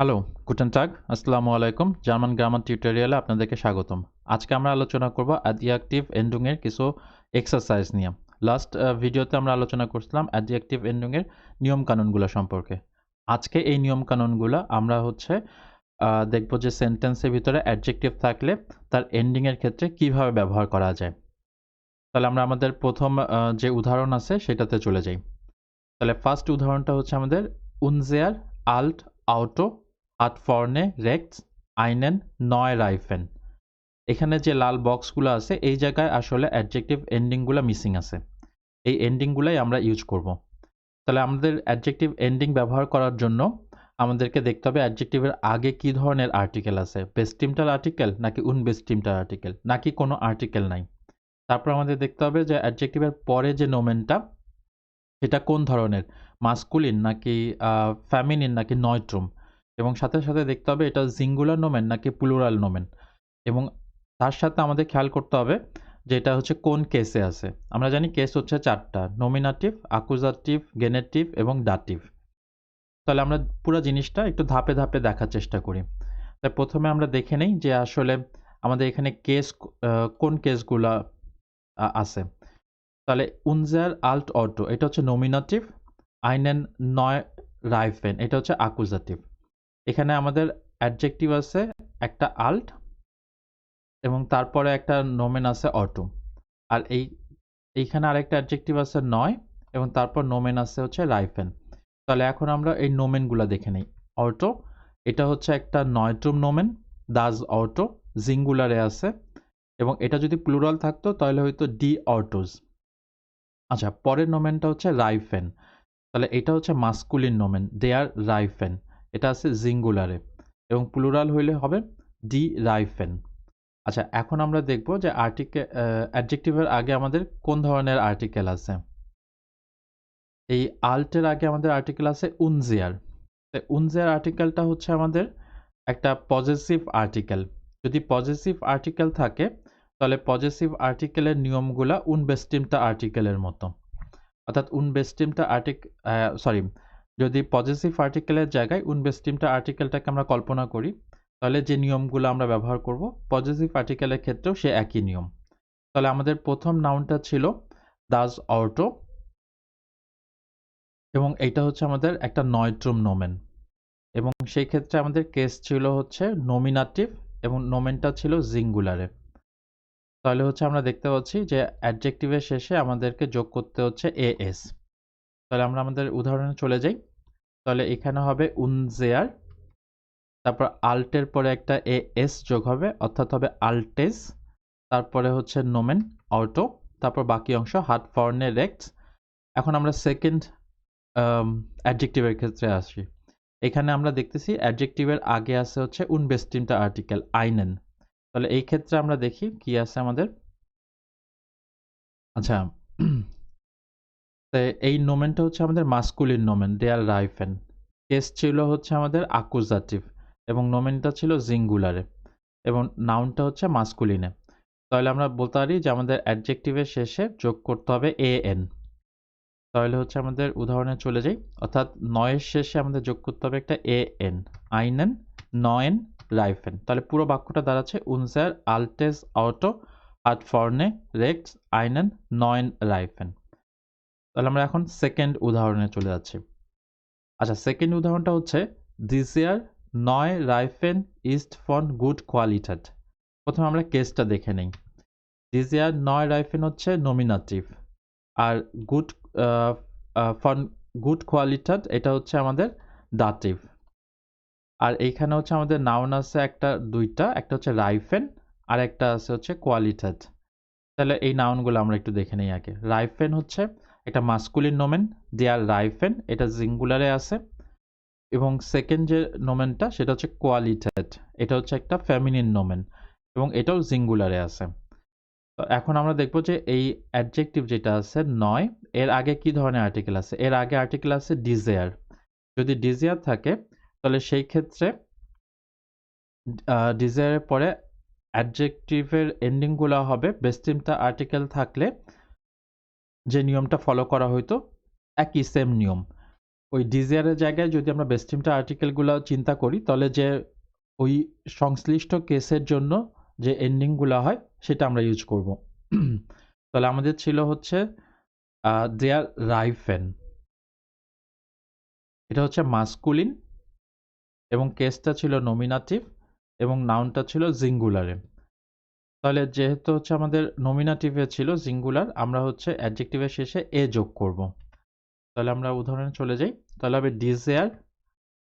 Hello Guten টাগ আসসালামু আলাইকুম। German grammar টিউটোরিয়ালে আপনাদেরকে স্বাগতম। আজকে আমরা আলোচনা করব অ্যাডিয়াকটিভ এন্ডিংয়ের কিছু এক্সারসাইজ নিয়ে। লাস্ট ভিডিওতে আমরা আলোচনা করছিলাম অ্যাডজেক্টিভ এন্ডিংয়ের নিয়মকানুনগুলো সম্পর্কে। আজকে এই নিয়মকানুনগুলো আমরা হচ্ছে দেখব যে সেন্টেন্সের ভিতরে অ্যাডজেক্টিভ থাকলে তার এন্ডিংয়ের ক্ষেত্রে কীভাবে ব্যবহার করা যায়। তাহলে আমরা আমাদের প্রথম যে উদাহরণ আছে সেটাতে চলে যাই। তাহলে ফার্স্ট উদাহরণটা হচ্ছে আমাদের উনজেয়ার আল্ট আউটো হাট ফর্নে রেক্টস আইনেন, নয় রাইফেন। এখানে যে লাল বক্সগুলো আছে, এই জায়গায় আসলে অ্যাডজেক্টিভ এন্ডিংগুলো মিসিং আছে। এই এন্ডিংগুলাই আমরা ইউজ করব। তাহলে আমাদের অ্যাডজেক্টিভ এন্ডিং ব্যবহার করার জন্য আমাদেরকে দেখতে হবে অ্যাডজেক্টিভের আগে কি ধরনের আর্টিকেল আছে। বেস্টিমটার আর্টিকেল নাকি উনবেস্টিমটার আর্টিকেল? নাকি কোনো আর্টিকেল নাই? তারপর আমাদের দেখতে হবে যে অ্যাডজেক্টিভের পরে যে নোমেনটা, সেটা কোন ধরনের? মাস্কুলিন নাকি ফ্যামিনিন নাকি নয়ট্রুম? এবং সাথে সাথে দেখতে হবে এটা জিঙ্গুলার নোমেন নাকি প্লুরাল নোমেন এবং তার সাথে আমাদের খেয়াল করতে হবে যে এটা হচ্ছে কোন কেসে আছে। আমরা জানি কেস হচ্ছে চারটা নমিনাটিভ আকুজাটিভ গেনেটিভ এবং ডাটিভ তাহলে আমরা পুরো জিনিসটা একটু ধাপে ধাপে দেখার চেষ্টা করি। তাই প্রথমে আমরা দেখে নেই যে আসলে আমাদের এখানে কেস কোন কেসগুলো আছে। তাহলে উনজার আল্ট অটো এটা হচ্ছে নমিনাটিভ আইনেন নয় রাইফেন এটা হচ্ছে আকুজাটিভ এখানে আমাদের অ্যাডজেক্টিভ আছে, একটা আল্ট এবং তারপরে একটা নোমেন আছে অটো আর এই, এইখানে আরেকটা অ্যাডজেক্টিভ আছে নয় এবং তারপর নোমেন আছে হচ্ছে রাইফেন তাহলে এখন আমরা এই নোমেনগুলো দেখে নিই। অটো এটা হচ্ছে একটা নয়ট্রুম নোমেন দাস অটো জিঙ্গুলারে আছে। এবং এটা যদি প্লুরাল থাকতো তাহলে হয়তো ডি অটোজ আচ্ছা পরের নোমেনটা হচ্ছে রাইফেন তাহলে এটা হচ্ছে মাস্কুলিন নোমেন দে আর রাইফেন এটা আছে জিঙ্গুলারে এবং প্লুরাল হইলে হবে ডি রাইফেন আচ্ছা এখন আমরা দেখব যে আর্টিকেল অ্যাডজেক্টিভের আগে আমাদের কোন ধরনের আর্টিকেল আছে। এই আল্টের আগে আমাদের আর্টিকেল আছে উনজিয়ার উনজিয়ার আর্টিকেলটা হচ্ছে আমাদের একটা পজিটিভ আর্টিকেল যদি পজিটিভ আর্টিকেল থাকে, তাহলে পজিটিভ আর্টিকেলের নিয়মগুলা উনবেস্টিমটা আর্টিকেলের মতো। অর্থাৎ উনবেস্টিমটা আর্টিক সরি যদি পজিটিভ আর্টিকেলের জায়গায় উনবেস্টিমটা আর্টিকেলটাকে আমরা কল্পনা করি, তাহলে যে নিয়মগুলো আমরা ব্যবহার করব পজিটিভ আর্টিকেলের ক্ষেত্রেও সে একই নিয়ম। তাহলে আমাদের প্রথম নাউনটা ছিল দাস অটো এবং এটা হচ্ছে আমাদের একটা নয়ট্রুম নোমেন এবং সেই ক্ষেত্রে আমাদের কেস ছিল হচ্ছে নমিনাটিভ এবং নোমেনটা ছিল জিঙ্গুলারে তাহলে হচ্ছে আমরা দেখতে পাচ্ছি যে অ্যাডজেক্টিভের শেষে আমাদেরকে যোগ করতে হচ্ছে এ এস তাহলে আমরা আমাদের উদাহরণে চলে যাই। তাহলে এখানে হবে উনজেয়ার, তারপর আল্টের পরে একটা এ, এস যোগ হবে, অর্থাৎ হবে আল্টেস তারপরে হচ্ছে নোমেন অটো তারপর বাকি অংশ হাট ফর্নে রেক্টস এখন আমরা সেকেন্ড অ্যাডজেক্টিভের ক্ষেত্রে আসি। এখানে আমরা দেখতেছি অ্যাডজেক্টিভের আগে আছে হচ্ছে উনবেস্টিমটা আর্টিকেল আইনেন। তাহলে এই ক্ষেত্রে আমরা দেখি কি আছে আমাদের। আচ্ছা তো এই নোমেনটা হচ্ছে আমাদের মাস্কুলিন নোমেন দে আর রাইফেন কেস ছিল হচ্ছে আমাদের আকুজাটিভ এবং নোমেনটা ছিল জিঙ্গুলারে এবং নাউনটা হচ্ছে মাস্কুলিনে তাহলে আমরা বলতে পারি যে আমাদের অ্যাডজেক্টিভের শেষে যোগ করতে হবে এ এন তাহলে হচ্ছে আমাদের উদাহরণে চলে যাই, অর্থাৎ নয়ের শেষে আমাদের যোগ করতে হবে একটা এ এন আইনেন, নয়েন রাইফেন তাহলে পুরো বাক্যটা দাঁড়াচ্ছে উনসার আলটেস অটো আট ফর্নে রেক্স আইনেন, নয়েন রাইফেন তাহলে আমরা এখন সেকেন্ড উদাহরণে চলে যাচ্ছি। আচ্ছা সেকেন্ড উদাহরণটা হচ্ছে দিস ইয়ার নয় রাইফেন ইস্ট ফন গুড কোয়ালিটেড প্রথমে আমরা কেসটা দেখে নিই। দিস ইয়ার নয় রাইফেন হচ্ছে নমিনাটিভ আর গুড ফন গুড কোয়ালিটেড এটা হচ্ছে আমাদের দাটিভ আর এইখানে হচ্ছে আমাদের নাউন আছে একটা, দুইটা, একটা হচ্ছে রাইফেন আর একটা আছে হচ্ছে কোয়ালিটেড তাহলে এই নাউনগুলো আমরা একটু দেখে নিই আগে। রাইফেন হচ্ছে একটা মাস্কুলিন নোমেন দেয়ার রাইফেন এটা জিঙ্গুলারে আছে। এবং সেকেন্ড যে নোমেনটা সেটা হচ্ছে কোয়ালিটেড এটা হচ্ছে একটা ফ্যামিনিন নোমেন এবং এটাও জিঙ্গুলারে আছে। তো এখন আমরা দেখব যে এই অ্যাডজেক্টিভ যেটা আছে, নয়, এর আগে কি ধরনের আর্টিকেল আছে? এর আগে আর্টিকেল আছে ডিজেয়ার যদি ডিজেয়ার থাকে, তাহলে সেই ক্ষেত্রে ডিজায়ারের পরে অ্যাডজেক্টিভের এন্ডিংগুলো হবে। বেস্টিমটা আর্টিকেল থাকলে যে নিয়মটা ফলো করা হইতো, একই সেম নিয়ম। ওই ডিজিয়ারের জায়গায় যদি আমরা বেস্টিমটা আর্টিকেলগুলো চিন্তা করি, তাহলে যে ওই সংশ্লিষ্ট কেসের জন্য যে এন্ডিংগুলো হয়, সেটা আমরা ইউজ করব। তাহলে আমাদের ছিল হচ্ছে দেয়ার রাইফেন এটা হচ্ছে মাস্কুলিন এবং কেসটা ছিল নমিনাটিভ এবং নাউনটা ছিল জিঙ্গুলারে তাহলে যেহেতু হচ্ছে আমাদের নমিনাটিভে ছিল জিঙ্গুলার আমরা হচ্ছে অ্যাডজেক্টিভের শেষে এ যোগ করব। তাহলে আমরা উদাহরণে চলে যাই। তাহলে হবে ডিজেয়ার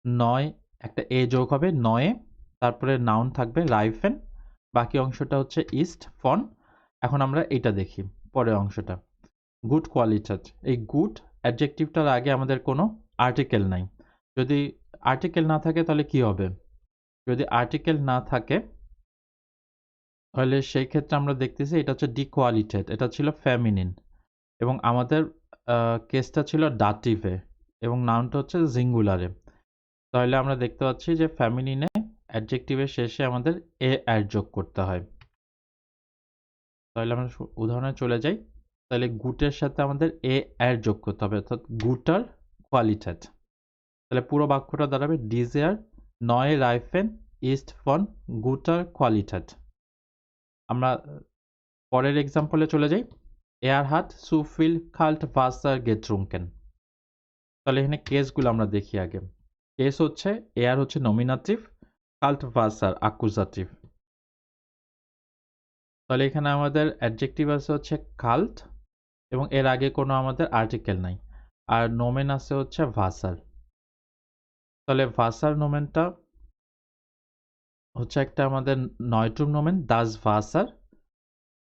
নয়, একটা এ যোগ হবে নয়ে, তারপরে নাউন থাকবে রাইফেন বাকি অংশটা হচ্ছে ইস্ট ফন এখন আমরা এটা দেখি, পরের অংশটা। গুড কোয়ালিটার এই গুড অ্যাডজেক্টিভটার আগে আমাদের কোনো আর্টিকেল নাই। যদি আর্টিকেল না থাকে তাহলে কি হবে? যদি আর্টিকেল না থাকে তাহলে সেই ক্ষেত্রে আমরা দেখতেছি এটা হচ্ছে ডিকোয়ালিটেড এটা ছিল ফ্যামিনিন এবং আমাদের কেসটা ছিল ডাটিভে এবং নাউনটা হচ্ছে জিঙ্গুলারে তাহলে আমরা দেখতে পাচ্ছি যে ফ্যামিলিনে অ্যাডজেক্টিভের শেষে আমাদের এ অ্যাড যোগ করতে হয়। তাহলে আমরা উদাহরণে চলে যাই। তাহলে গুটের সাথে আমাদের এ অ্যাড যোগ করতে হবে, অর্থাৎ গুটার কোয়ালিটেড তাহলে পুরো বাক্যটা দাঁড়াবে ডিজেয়ার নয় রাইফেন ইস্ট ফন গুটার কোয়ালিটেড আমরা পরের এক্সাম্পলে চলে যাই। এয়ার হাট সুফিল, খাল্ট, ভাসার গেট্রুঙ্কেন তাহলে এখানে কেসগুলো আমরা দেখি আগে। কেস হচ্ছে, এয়ার হচ্ছে নমিনাটিভ কাল্ট ভাসার আকুজাটিভ তাহলে এখানে আমাদের অ্যাডজেক্টিভ আছে হচ্ছে কাল্ট এবং এর আগে কোনো আমাদের আর্টিকেল নাই। আর নোমেন আছে হচ্ছে ভাসার। তাহলে ভাসার নোমেনটা হচ্ছে একটা আমাদের নয়ট্রুম নোমেন দাস ভাসার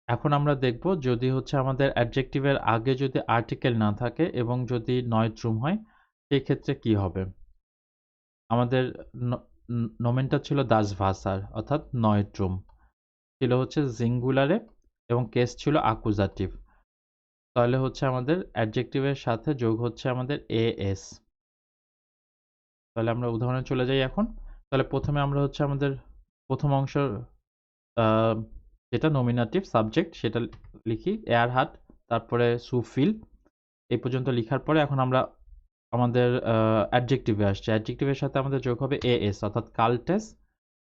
এখন আমরা দেখব যদি হচ্ছে আমাদের অ্যাডজেক্টিভের আগে যদি আর্টিকেল না থাকে এবং যদি নয়ট্রুম হয় সেই ক্ষেত্রে কি হবে? আমাদের নোমেনটা ছিল দাস ভাসার অর্থাৎ নয়ট্রুম ছিল হচ্ছে জিঙ্গুলারে এবং কেস ছিল আকুজাটিভ তাহলে হচ্ছে আমাদের অ্যাডজেক্টিভের সাথে যোগ হচ্ছে আমাদের এ এস তাহলে আমরা উদাহরণে চলে যাই এখন। তাহলে প্রথমে আমরা হচ্ছে আমাদের প্রথম অংশ যেটা নমিনাটিভ সাবজেক্ট সেটা লিখি, এয়ার হাট তারপরে সুফিল, এই পর্যন্ত লিখার পরে এখন আমরা আমাদের অ্যাডজেক্টিভে আসছে। অ্যাডজেক্টিভের সাথে আমাদের যোগ হবে এ এস অর্থাৎ কালটেস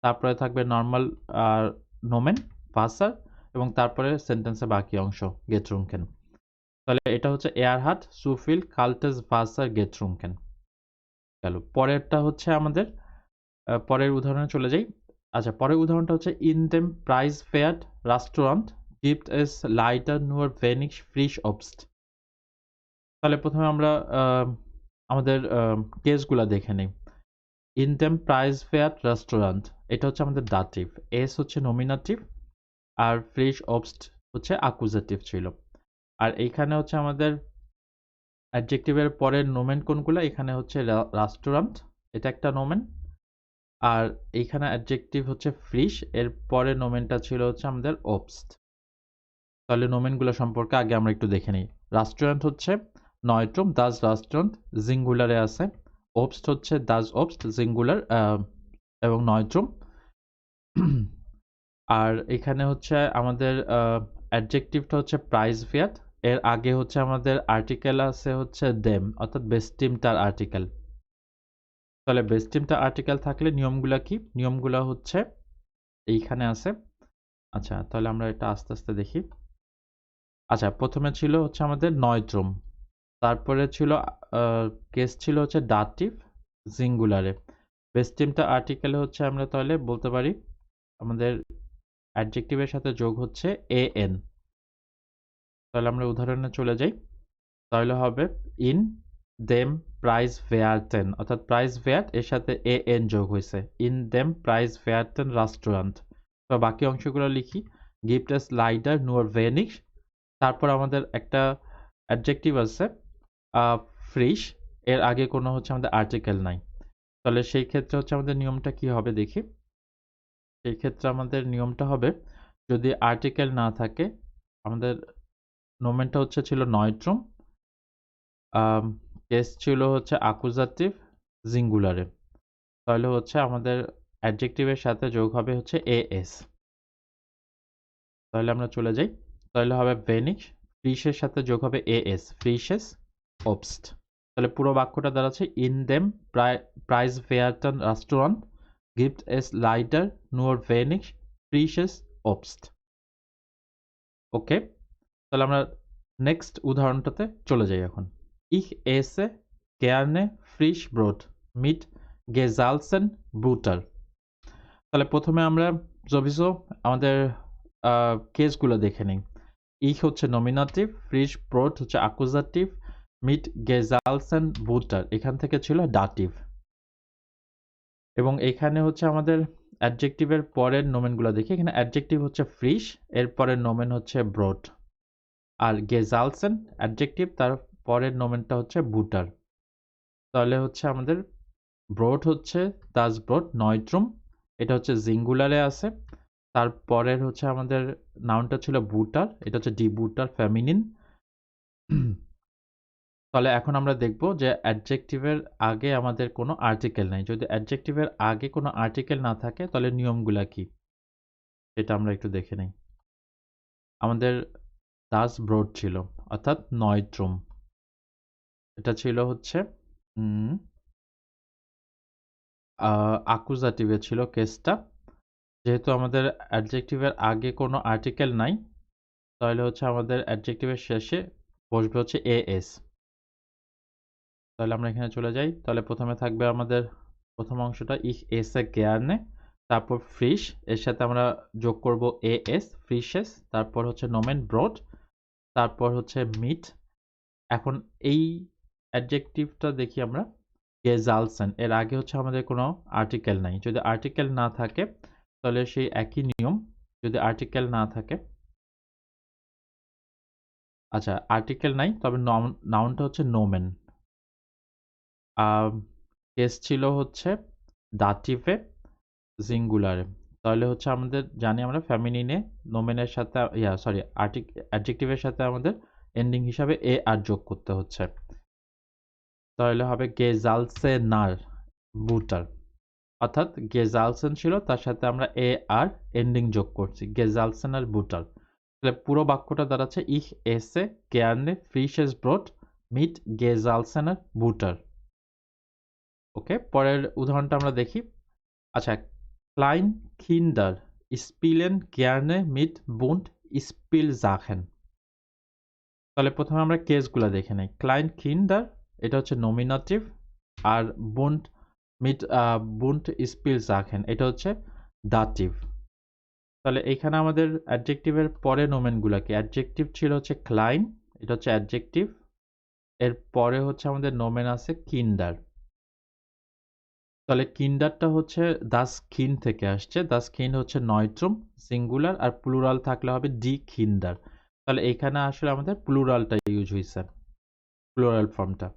তারপরে থাকবে নর্মাল আর নোমেন ভাসার এবং তারপরে সেন্টেন্সের বাকি অংশ গেটরুমকেন তাহলে এটা হচ্ছে এয়ার হাট সুফিল কালটেস ভাসার গেটরুমকেন গেল। পরেরটা হচ্ছে আমাদের পরের উদাহরণে চলে যাই। আচ্ছা পরের উদাহরণটা হচ্ছে ইন দেম প্রাইস ফেয়ার্ড রেস্টুরেন্ট গিফট এস লাইটার নুয়ার ভেনিশ ফ্রিশ অবস্ট তাহলে প্রথমে আমরা আমাদের কেসগুলো দেখে নিই। ইন দেম প্রাইস ফেয়ার রেস্টুরেন্ট এটা হচ্ছে আমাদের দাটিভ এস হচ্ছে নমিনাটিভ আর ফ্রিশ অবস্ট হচ্ছে আকুজেটিভ ছিল। আর এইখানে হচ্ছে আমাদের অ্যাডজেক্টিভের পরের নোমেন কোনগুলো? এখানে হচ্ছে রেস্টুরেন্ট এটা একটা নোমেন আর এইখানে অ্যাডজেক্টিভ হচ্ছে ফ্রিশ এর পরের নোমেনটা ছিল হচ্ছে আমাদের ওবস্ট তাহলে নোমেনগুলো সম্পর্কে আগে আমরা একটু দেখে নিই। রেস্টুরেন্ট হচ্ছে নয়ট্রুম দাস রেস্টুরেন্ট জিঙ্গুলারে আছে। ওবস্ট হচ্ছে দাস ওবস্ট জিঙ্গুলার এবং নয়ট্রুম আর এখানে হচ্ছে আমাদের অ্যাডজেক্টিভটা হচ্ছে প্রাইস ফিয়াট এর আগে হচ্ছে আমাদের আর্টিকেল আছে হচ্ছে দেম অর্থাৎ বেস্টিমটার আর্টিকেল তাহলে বেস্টিমটা আর্টিকেল থাকলে নিয়মগুলা কি? নিয়মগুলা হচ্ছে এইখানে আছে। আচ্ছা তাহলে আমরা এটা আস্তে আস্তে দেখি। আচ্ছা প্রথমে ছিল হচ্ছে আমাদের নয়ট্রুম তারপরে ছিল কেস ছিল হচ্ছে ডাটিভ জিঙ্গুলারে বেস্টিমটা আর্টিকেলে হচ্ছে আমরা তাহলে বলতে পারি আমাদের অ্যাডজেক্টিভের সাথে যোগ হচ্ছে এ এন তাহলে আমরা উদাহরণে চলে যাই। তাহলে হবে ইন দেম প্রাইস ভেয়ারটেন অর্থাৎ প্রাইস ভেয়ার্ট এর সাথে এ এন যোগ হয়েছে। ইন দেম প্রাইস ভেয়ারটেন রেস্টুরেন্ট তো বাকি অংশগুলো লিখি। গিফট এস লাইডার নুয়ার ভেনিক্স তারপর আমাদের একটা অ্যাডজেক্টিভ আছে ফ্রিশ এর আগে কোনো হচ্ছে আমাদের আর্টিকেল নাই। তাহলে সেই ক্ষেত্রে হচ্ছে আমাদের নিয়মটা কি হবে দেখি। সেই ক্ষেত্রে আমাদের নিয়মটা হবে, যদি আর্টিকেল না থাকে, আমাদের নোমেনটা হচ্ছে ছিল নয়ট্রুম কেস ছিল হচ্ছে আকুজাটিভ জিঙ্গুলারে তাহলে হচ্ছে আমাদের অ্যাডজেক্টিভের সাথে যোগ হবে হচ্ছে এ এস তাহলে আমরা চলে যাই। তাহলে হবে ভেনিশ ফ্রিশের সাথে যোগ হবে এ এস ফ্রিশেস ওবস্ট তাহলে পুরো বাক্যটা দাঁড়াচ্ছে ইন দেম প্রাইজ ফেয়ারটন রেস্টুরেন্ট গিফট এস লাইটার নুয়ার ভেনিক ফ্রিশেস অবস্ট ওকে তাহলে আমরা নেক্সট উদাহরণটাতে চলে যাই এখন। এসে কেয়ারনে ফ্রিশ ব্রোড মিট গেজালসেন ব্রুটার তাহলে প্রথমে আমরা জবিসো আমাদের কেসগুলো দেখে নিই। ইহ হচ্ছে নমিনাটিভ ফ্রিশ ব্রোড হচ্ছে আকুজাটিভ মিট গেজালসেন বুটার এখান থেকে ছিল ডাটিভ এবং এখানে হচ্ছে আমাদের অ্যাডজেক্টিভের পরের নোমেনগুলো দেখি। এখানে অ্যাডজেক্টিভ হচ্ছে ফ্রিশ এর পরের নোমেন হচ্ছে ব্রড আর গেজালসেন অ্যাডজেক্টিভ তার পরের নোমেনটা হচ্ছে বুটার। তাহলে হচ্ছে আমাদের ব্রড হচ্ছে, দাস ব্রড, নয়ট্রুম, এটা হচ্ছে জিঙ্গুলারে আছে। তারপরের হচ্ছে আমাদের নাউনটা ছিল বুটার, এটা হচ্ছে ডি বুটার ফ্যামিনিন। তাহলে এখন আমরা দেখব যে অ্যাডজেক্টিভের আগে আমাদের কোনো আর্টিকেল নাই। যদি অ্যাডজেক্টিভের আগে কোনো আর্টিকেল না থাকে, তাহলে নিয়মগুলা কি? এটা আমরা একটু দেখে নিই। আমাদের দাস ব্রড ছিল, অর্থাৎ নয়ট্রুম। এটা ছিল হচ্ছে আকুজাটিভে ছিল কেসটা যেহেতু আমাদের অ্যাডজেক্টিভের আগে কোনো আর্টিকেল নাই, তাহলে হচ্ছে আমাদের অ্যাডজেক্টিভের শেষে বসবে হচ্ছে এ এস তাহলে আমরা এখানে চলে যাই। তাহলে প্রথমে থাকবে আমাদের প্রথম অংশটা, ইহ, এস এ গেয়ারনে তারপর ফ্রিশ এর সাথে আমরা যোগ করব এ এস ফ্রিশেস তারপর হচ্ছে নোমেন ব্রড তারপর হচ্ছে মিট এখন এই অ্যাডজেক্টিভটা দেখি আমরা গেজালসেন এর আগে হচ্ছে আমাদের কোনো আর্টিকেল নাই। যদি আর্টিকেল না থাকে, তাহলে সেই একই নিয়ম। যদি আর্টিকেল না থাকে আচ্ছা আর্টিকেল নাই, তবে নাউনটা হচ্ছে নোমেন কেস ছিল হচ্ছে দাটিভে জিঙ্গুলারে তাহলে হচ্ছে আমাদের জানি আমরা ফ্যামিলিনে নোমেনের সাথে, ইয়া সরি আর্টিক অ্যাডজেক্টিভের সাথে আমাদের এন্ডিং হিসাবে এ আর যোগ করতে হচ্ছে। তাহলে হবে গেজালসে নার বুটার। অর্থাৎ গেজালসেন ছিল, তার সাথে আমরা এ আর এন্ডিং যোগ করছি গেজালসেন আর বুটার। তাহলে পুরো বাক্যটা দাঁড়াচ্ছে, ইহ, এসে কেয়ারনে ফ্রিশেস ব্রড, মিট গেজালসেন আর বুটার। ওকে, পরের উদাহরণটা আমরা দেখি। আচ্ছা ক্লাইন কিন্ডার স্পিলেন কেয়ারনে মিট বুন্ড স্পিল জাখেন। তাহলে প্রথমে আমরা কেসগুলো দেখে নিই। ক্লাইন কিন্ডার এটা হচ্ছে নমিনাটিভ আর বুন্ড মিট বুন্ট স্পিল জাখেন এটা হচ্ছে দাটিভ তাহলে এখানে আমাদের অ্যাডজেক্টিভের পরে নোমেনগুলো কি অ্যাডজেক্টিভ ছিল হচ্ছে ক্লাইন এটা হচ্ছে অ্যাডজেক্টিভ এর পরে হচ্ছে আমাদের নোমেন আছে কিন্ডার তাহলে কিন্ডারটা হচ্ছে দাস খিন থেকে আসছে দাস খিন হচ্ছে নয়ট্রুম সিঙ্গুলার আর প্লুরাল থাকলে হবে ডি খিন্ডার তাহলে এখানে আসলে আমাদের প্লুরালটা ইউজ হয়েছে প্লুরাল ফর্মটা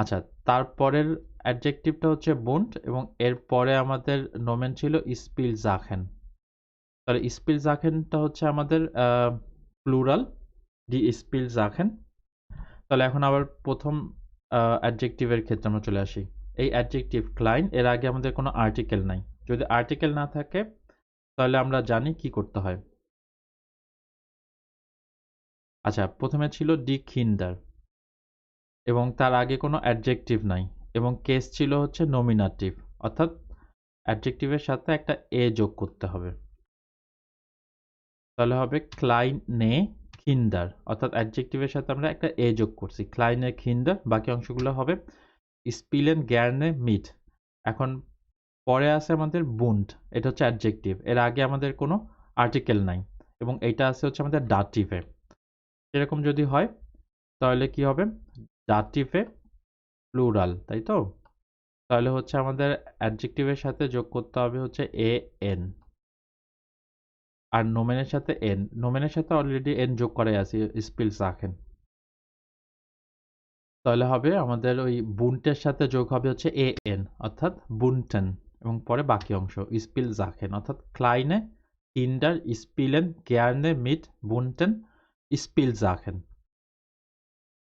আচ্ছা তারপরের অ্যাডজেক্টিভটা হচ্ছে বন্ড এবং এর পরে আমাদের নোমেন ছিল স্পিল জাখেন তাহলে স্পিল জাখেনটা হচ্ছে আমাদের প্লুরাল ডি স্পিল জাখেন তাহলে এখন আবার প্রথম অ্যাডজেক্টিভের ক্ষেত্রে আমরা চলে আসি। এই অ্যাডজেক্টিভ ক্লাইন এর আগে আমাদের কোনো আর্টিকেল নাই। যদি আর্টিকেল না থাকে, তাহলে আমরা জানি কি করতে হয়। আচ্ছা প্রথমে ছিল ডি খিন্ডার এবং তার আগে কোনো অ্যাডজেক্টিভ নাই এবং কেস ছিল হচ্ছে নমিনাটিভ অর্থাৎ অ্যাডজেক্টিভের সাথে একটা এ যোগ করতে হবে। তাহলে হবে ক্লাইন নে খিন্ডার অর্থাৎ অ্যাডজেক্টিভের সাথে আমরা একটা এ যোগ করছি। ক্লাইনে খিন্ডার বাকি অংশগুলো হবে স্পিলেন গ্যারনে মিট এখন পরে আছে আমাদের বুন্ড এটা হচ্ছে অ্যাডজেক্টিভ এর আগে আমাদের কোনো আর্টিকেল নাই এবং এটা আছে হচ্ছে আমাদের ডাটিভে এরকম যদি হয়, তাহলে কি হবে? ডাটিভে প্লুরাল তাই তো? তাহলে হচ্ছে আমাদের অ্যাডজেক্টিভের সাথে যোগ করতে হবে হচ্ছে এ এন আর নোমেনের সাথে এন নোমেনের সাথে অলরেডি এন যোগ করাই আছে স্পিলস রাখেন। তাহলে হবে আমাদের ওই বুনটের সাথে যোগ হবে হচ্ছে এ এন অর্থাৎ বুনটেন এবং পরে বাকি অংশ স্পিল জাখেন অর্থাৎ ক্লাইনে কিন্ডার স্পিলেন গেয়ারনে মিট বুনটেন স্পিল জাখেন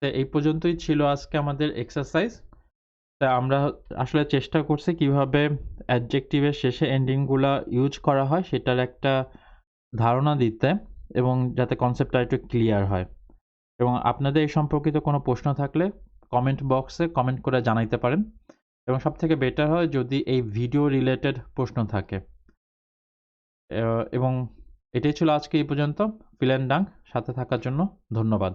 তো এই পর্যন্তই ছিল আজকে আমাদের এক্সারসাইজ তা আমরা আসলে চেষ্টা করছি কীভাবে অ্যাডজেক্টিভের শেষে এন্ডিংগুলো ইউজ করা হয়, সেটার একটা ধারণা দিতে এবং যাতে কনসেপ্টটা একটু ক্লিয়ার হয়। এবং আপনাদের এই সম্পর্কিত কোনো প্রশ্ন থাকলে কমেন্ট বক্সে কমেন্ট করে জানাইতে পারেন। এবং সব থেকে বেটার হয় যদি এই ভিডিও রিলেটেড প্রশ্ন থাকে। এবং এটাই ছিল আজকে এই পর্যন্ত। ফিলেন ডাঙ্ক সাথে থাকার জন্য ধন্যবাদ।